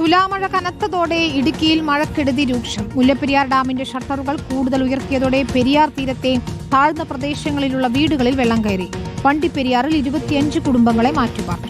തുലാമഴ കനത്തതോടെ ഇടുക്കിയിൽ മഴക്കെടുതി രൂക്ഷം. മുല്ലപ്പെരിയാർ ഡാമിന്റെ ഷട്ടറുകൾ കൂടുതൽ ഉയർത്തിയതോടെ പെരിയാർ തീരത്തെ താഴ്ന്ന പ്രദേശങ്ങളിലുള്ള വീടുകളിൽ വെള്ളം കയറി. വണ്ടിപ്പെരിയാറിൽ ഇരുപത്തിയഞ്ച് കുടുംബങ്ങളെ മാറ്റിപ്പാർപ്പിച്ചു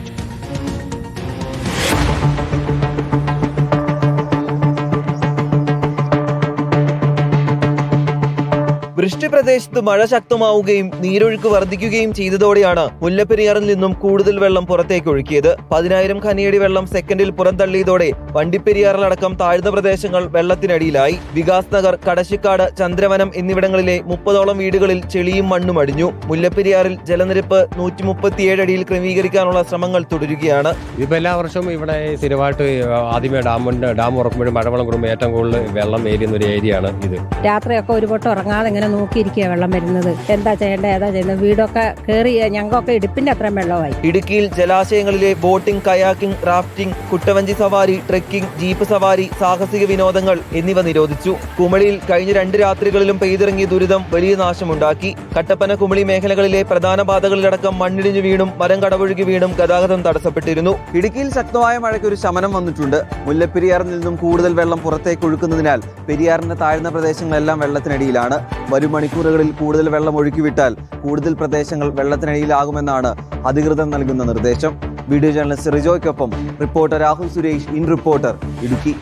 വൃഷ്ടി പ്രദേശത്ത് മഴ ശക്തമാവുകയും നീരൊഴുക്ക് വർദ്ധിക്കുകയും ചെയ്തതോടെയാണ് മുല്ലപ്പെരിയാറിൽ നിന്നും കൂടുതൽ വെള്ളം പുറത്തേക്ക് ഒഴുക്കിയത്. പതിനായിരം ഖനിയടി വെള്ളം സെക്കൻഡിൽ പുറന്തള്ളിയതോടെ വണ്ടിപ്പെരിയാറിലടക്കം താഴ്ന്ന പ്രദേശങ്ങൾ വെള്ളത്തിനടിയിലായി. വികാസ് നഗർ കടശിക്കാട് ചന്ദ്രവനം എന്നിവിടങ്ങളിലെ മുപ്പതോളം വീടുകളിൽ ചെളിയും മണ്ണും അടിഞ്ഞു. മുല്ലപ്പെരിയാറിൽ ജലനിരപ്പ് നൂറ്റി മുപ്പത്തിയേഴ് അടിയിൽ ക്രമീകരിക്കാനുള്ള ശ്രമങ്ങൾ തുടരുകയാണ്. എല്ലാ വർഷവും ഇവിടെ സ്ഥിരമായിട്ട് ആദ്യമേ ഡാമിന്റെ ഡാം ഉറക്കുമ്പോഴും മഴവെള്ളം കൂടുമ്പോൾ ഏറ്റവും കൂടുതൽ വെള്ളം ഏരിയുന്ന ഒരു ഏരിയയാണ് ഇത്. രാത്രിയൊക്കെ ഒരു വട്ടം ഉറങ്ങാതെ ഇങ്ങനെ നോക്കിയിരിക്കുക വെള്ളം വരുന്നത്. എന്താ ചെയ്യേണ്ടത് ഏതാ ചെയ്യുന്നത് വീടൊക്കെ കയറി ഞങ്ങൾക്കൊക്കെ ഇടുപ്പിന്റെ അത്രയും വെള്ളമായി. ഇടുക്കിയിൽ ജലാശയങ്ങളിലെ ബോട്ടിംഗ് കയാക്കിംഗ് റാഫ്റ്റിംഗ് കുട്ടവഞ്ചി സവാരി ട്രെക്കിംഗ് ജീപ്പ് സവാരി സാഹസിക വിനോദങ്ങൾ എന്നിവ നിരോധിച്ചു. കുമളിയിൽ കഴിഞ്ഞ രണ്ട് രാത്രികളിലും പെയ്തിറങ്ങിയ ദുരിതം വലിയ നാശമുണ്ടാക്കി. കട്ടപ്പന കുമളി മേഖലകളിലെ പ്രധാന പാതകളിലടക്കം മണ്ണിടിഞ്ഞു വീണും മരം കടവൊഴുകി വീണും ഗതാഗതം തടസ്സപ്പെട്ടിരുന്നു. ഇടുക്കിയിൽ ശക്തമായ മഴയ്ക്ക് ഒരു ശമനം വന്നിട്ടുണ്ട്. മുല്ലപ്പെരിയാറിൽ നിന്നും കൂടുതൽ വെള്ളം പുറത്തേക്ക് ഒഴുക്കുന്നതിനാൽ പെരിയാറിന്റെ താഴ്ന്ന പ്രദേശങ്ങളെല്ലാം വെള്ളത്തിനടിയിലാണ്. വരും മണിക്കൂറുകളിൽ കൂടുതൽ വെള്ളം ഒഴുക്കിവിട്ടാൽ കൂടുതൽ പ്രദേശങ്ങൾ വെള്ളത്തിനടിയിലാകുമെന്നാണ് അധികൃതർ നൽകുന്ന നിർദ്ദേശം. Video journalist റിജോയ്ക്കൊപ്പം reporter Rahul Suresh in reporter Idukki.